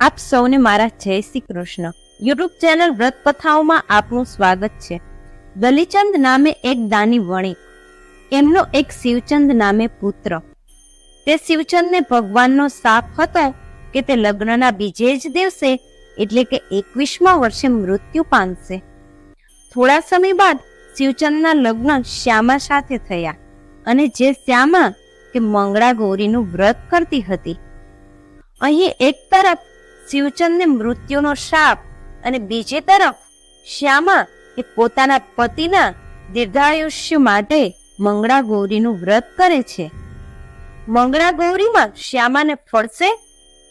આપ સૌને મારા જય શ્રી કૃષ્ણ. યુટ્યુબ ચેનલ વ્રત કથાઓમાં આપનું સ્વાગત છે. દલીચંદ નામે એક દાની વણિક એમનો એક શિવચંદ નામે પુત્ર. તે શિવચંદને ભગવાનનો શાપ હતો કે તે લગ્નના બીજે જ દિવસે, એટલે કે એકવીસમા વર્ષે મૃત્યુ પામશે. થોડા સમય બાદ શિવચંદના લગ્ન શ્યામા સાથે થયા અને જે શ્યામા કે મંગળા ગૌરીનું વ્રત કરતી હતી. અહીં એક તરફ શિવચંદને મૃત્યુનો શાપ અને બીજી તરફ શ્યામા એ પોતાના પતિના દીર્ઘાયુષ્ય માટે મંગળા ગૌરીનું વ્રત કરે છે. મંગળા ગૌરીમાં શ્યામાને ફળશે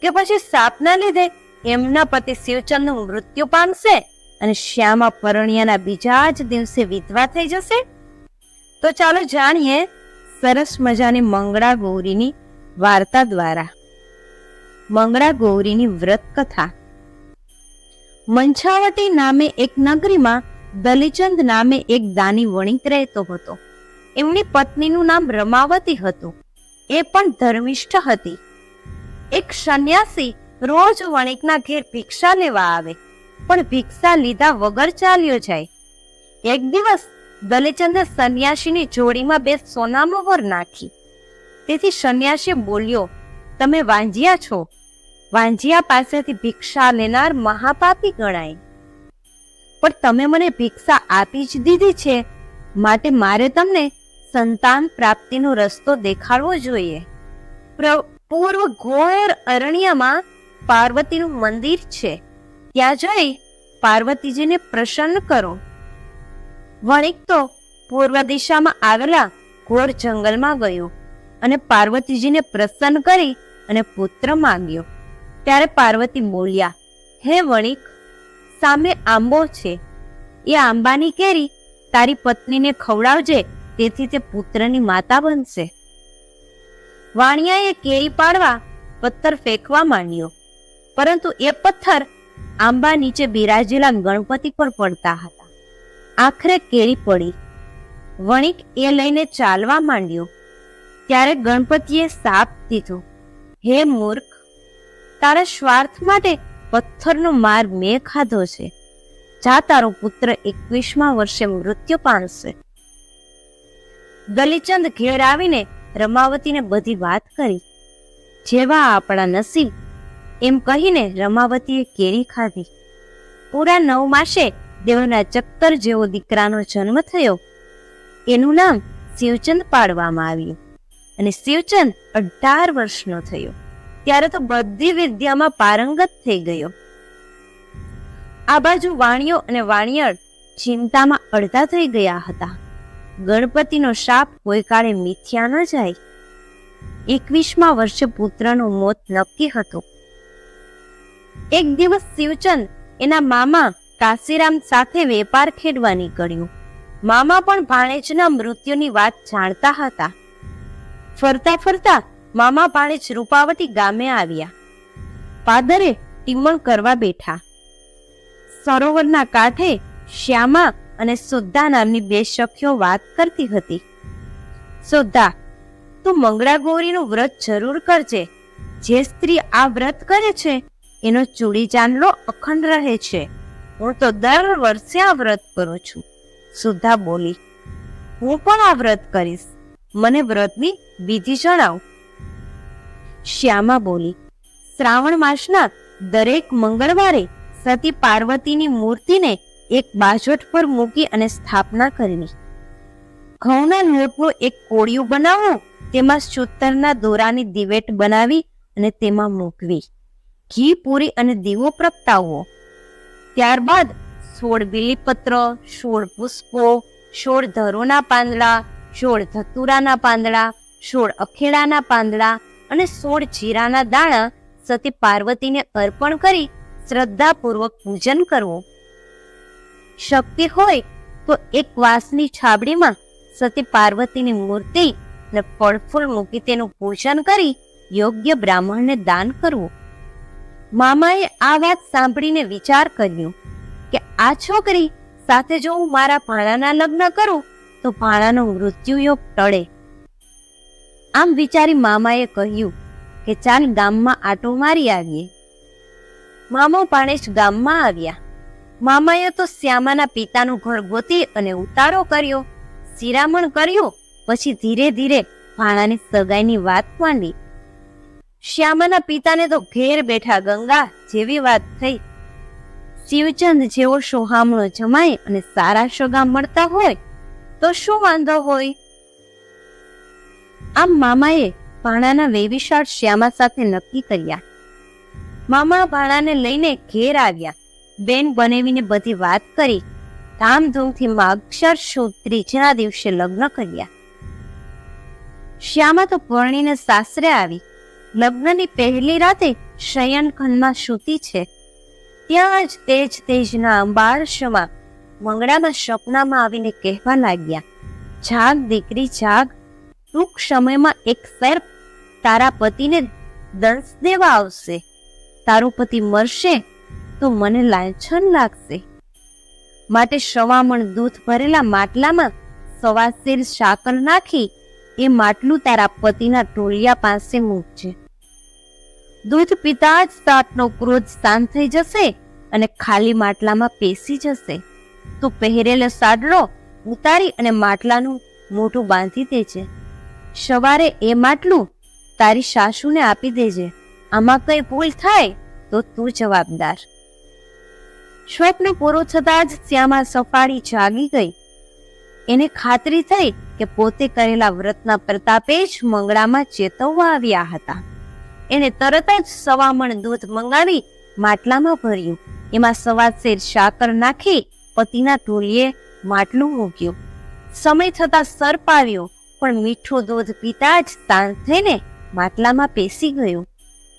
કે પછી શાપના લીધે એમના પતિ શિવચંદનું મૃત્યુ પામશે અને શ્યામા પરણિયાના બીજા જ દિવસે વિધવા થઈ જશે? તો ચાલો જાણીએ સરસ મજાની મંગળા ગૌરીની વાર્તા દ્વારા. મંગળા ગૌરીની વ્રત કથા. મંછાવટી નામે એક નગરીમાં દલીચંદ નામે એક દાની વણિક રહેતો હતો. એમની પત્નીનું નામ રમાવતી હતું. એ પણ ધર્મિષ્ઠ હતી. એક સંન્યાસી રોજ વણિકના ઘેર ભિક્ષા લેવા આવે, પણ ભિક્ષા લીધા વગર ચાલ્યો જાય. એક દિવસ દલીચંદે સંન્યાસીની જોડીમાં બે સોનામોહર નાખી. તેથી સંન્યાસી બોલ્યો તમે વાંજિયા છો. વાંજિયા પાસેથી ભિક્ષા લેનાર મહાપાપી ગણાય. પણ તમે મને ભિક્ષા આપી જ દીધી છે. માટે મારે તમને સંતાન પ્રાપ્તિનો રસ્તો દેખાડવો જોઈએ. પ્ર- પૂર્વ ઘોર અરણ્યમાં પાર્વતીનું મંદિર છે. ત્યાં જઈ પાર્વતીજીને પ્રસન્ન કરો. વણિક તો પૂર્વ દિશામાં આવેલા ઘોર જંગલમાં ગયો અને પાર્વતીજીને પ્રસન્ન કરી અને પુત્ર માંગ્યો. ત્યારે પાર્વતી બોલ્યા, હે વણિક, સામે આંબો છે. એ આંબાની કેરી તારી પત્નીને ખવડાવજે, તેથી તે પુત્રની માતા બનશે. વાણિયાએ કેરી પાડવા પથ્થર ફેંકવા માંડ્યો, પરંતુ એ પથ્થર આંબા નીચે બિરાજેલા ગણપતિ પર પડતા હતા. આખરે કેરી પડી. વણિક એ લઈને ચાલવા માંડ્યો. ત્યારે ગણપતિએ સાપ દીધો. હે મૂર્ખ, તારા સ્વાર્થ માટે પથ્થરનો માર મેં ખાધો છે. જા તારો પુત્ર એકવીસમા વર્ષે મૃત્યુ પામશે. ગલીચંદ ઘેર આવીને રમાવતીને બધી વાત કરી. જેવા આપણા નસીબ, એમ કહીને રમાવતીએ કેરી ખાધી. પૂરા નવ માસે દેવના ચક્કર જેવો દીકરાનો જન્મ થયો. એનું નામ શિવચંદ પાડવામાં આવ્યું. અને શિવચંદ અઢાર વર્ષનો થયો. ત્યારે તો બધી વિદ્યામાં પારંગત થઈ ગયો. આ બાજુ વાણિયો અને વાણિયર ચિંતામાં અડધા થઈ ગયા હતા. ગણપતિનો શાપ કોઈ કાળે મિથ્યા ન જાય. એકવીસમા વર્ષે પુત્રનું મોત નક્કી હતું. એક દિવસ શિવચંદ એના મામા કાશીરામ સાથે વેપાર ખેડવા નીકળ્યું. મામા પણ ભાણેજના મૃત્યુની વાત જાણતા હતા. ફરતા ફરતા મામા ભાણેજ રૂપાવતી ગામે આવ્યા. પાદરે ટીમણ કરવા બેઠા. સરોવરના કાંઠે શ્યામા અને સુદ્ધા નામની બે સખીઓ વાત કરતી હતી. સુદ્ધા, તું મંગળા ગૌરીનું વ્રત જરૂર કરજે. જે સ્ત્રી આ વ્રત કરે છે, એનો ચૂડી ચાંદલો અખંડ રહે છે. હું તો દર વર્ષે આ વ્રત કરું છું. સુદ્ધા બોલી, હું પણ આ વ્રત કરીશ. મને વ્રતની વિધિ જણાવ. શ્યામા બોલી, શ્રાવણ માસના દરેક મંગળવારે સતી પાર્વતીની મૂર્તિને એક બાજોટ પર મૂકી અને સ્થાપના કરવી ઘઉંના લોટનું એક કોળિયું બનાવવું તેમાં સૂતરના દોરાની દિવેટ બનાવી અને તેમાં મૂકવી. ઘી પૂરી અને દીવો પ્રગટાવવો. ત્યારબાદ સોળ બીલીપત્ર સોળ પુષ્પો સોળ ધરોના પાંદડા સોળ ધતુરાના પાંદડા સોળ અખેડાના પાંદડા અને સોળ જીરાના દાણા સતી પાર્વતીને અર્પણ કરી શ્રદ્ધાપૂર્વક પૂજન કરવું. શક્તિ હોય તો એક વાંસની છાબડીમાં સતી પાર્વતીની મૂર્તિ અને ફળફૂલ મૂકી તેનું પૂજન કરી યોગ્ય બ્રાહ્મણને દાન કરવું. મામાએ આ વાત સાંભળીને વિચાર કર્યો કે આ છોકરી સાથે જો હું મારા ભાણાના લગ્ન કરું તો ભાણાનો મૃત્યુ યોગ ટળે. આમ વિચારી મામાએ કહ્યું કે ચાલ ગામમાં આટો મારી આવીએ. મામો પાણેશ ગામમાં આવ્યા. મામાએ તો શ્યામાના પિતાનું ઘર ગોતી અને ઉતારો કર્યો, શિરામણ કર્યો, પછી ધીરે ધીરે ભાણાની સગાઈની વાત માંડી. શ્યામાના પિતાને તો ઘેર બેઠા ગંગા જેવી વાત થઈ. શિવચંદ જેવો સોહામણો જમાય અને સારા સગા મળતા હોય, તો શું વાંધો હોય? આમ મામાએ ભાણાના વેવિશાળ શ્યામા સાથે નક્કી કર્યા. મામા ભાણાને લઈને ઘેર આવ્યા. બેન બનેવીને બધી વાત કરી. ધામધૂમથી માક્ષર સુદ ત્રીજના દિવસે લગ્ન કર્યા. શ્યામા તો પરણીને સાસરે આવી. લગ્નની પહેલી રાતે શયનખંડમાં સૂતી છે. ત્યાં જ તેજ તેજના અંબારશમાં મંગળામાં સપનામાં આવીને કહેવા લાગ્યા, જાગ દીકરી, જાગ. ટૂંક સમયમાં એક સર્પ તારા પતિને દંશ દેવા આવશે. તારો પતિ મરશે તો મને લાંછન લાગશે. માટે સવામણ દૂધ ભરેલા માટલામાં સવાશેર સાકર નાખી એ માટલું તારા પતિના ટોળિયા પાસે મૂકજે. દૂધ પીતા જ સાતનો ક્રોધ શાંત થઈ જશે અને ખાલી માટલામાં પેસી જશે. તો પહેરેલો સાડલો ઉતારી અને માટલાનું મોઢું બાંધી દેજે. સવારે એ માટલું તારી સાસુને આપી દેજે. આમાં કઈ ભૂલ થાય તો તું જવાબદાર. સ્વપ્ન પૂરો થતા જ શ્યામા સફાળી જાગી ગઈ. એને ખાતરી થઈ કે પોતે કરેલા વ્રતના પ્રતાપે જ મંગળામાં ચેતવવા આવ્યા હતા. એને તરત જ સવામણ દૂધ મંગાવી માટલામાં ભર્યું. એમાં સવા શેર સાકર નાખી પતિના ટોલીએ માટલું મૂક્યું. સમય થતા સર્પ આવ્યો. પણ મીઠું દૂધ પીતા જ શાંત થઈને માટલામાં પેસી ગયો.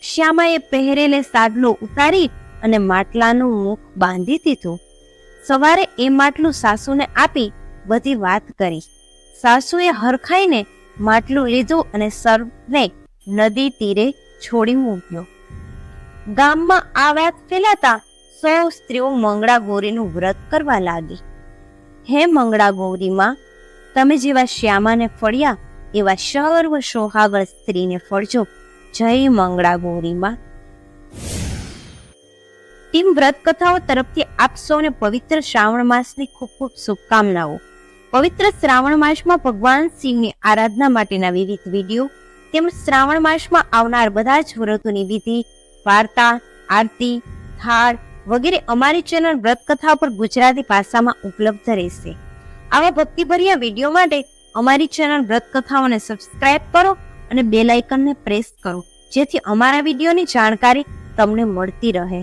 શ્યામાએ પહેરેલે સાડલો ઉતારી અને માટલાનું મુખ બાંધી દીધું. સવારે એ માટલું સાસુને આપી બધી વાત કરી. સાસુએ હરખાઈને માટલું લીધું અને સર્વને નદી તીરે છોડી મૂક્યો. ગામમાં આ વાત ફેલાતા સૌ સ્ત્રીઓ મંગળા ગોરીનું વ્રત કરવા લાગી. હે મંગળા ગૌરીમાં તમે જેવા શ્યામાને ફળ્યા, એવા સર્વ સોહાગળ સ્ત્રીને ફળજો. જય મંગળા ગૌરીમાં. ટીમ વ્રત કથાઓ તરફથી આપ સૌને પવિત્ર શ્રાવણ માસની ખૂબ ખૂબ શુભકામનાઓ. પવિત્ર શ્રાવણ માસમાં ભગવાન શિવની આરાધના માટેના વિવિધ વીડિયો તેમજ શ્રાવણ માસમાં આવનાર બધા જ વ્રતોની વિધિ, વાર્તા, આરતી, થાળ વગેરે અમારી ચેનલ વ્રત કથા પર ગુજરાતી ભાષામાં ઉપલબ્ધ રહેશે. આવા ભક્તિભર્યા વીડિયો માટે અમારી ચેનલ વ્રત કથાઓને સબસ્ક્રાઇબ કરો અને બેલ આઇકનને પ્રેસ કરો, જેથી અમારા વિડીયોની જાણકારી તમને મળતી રહે.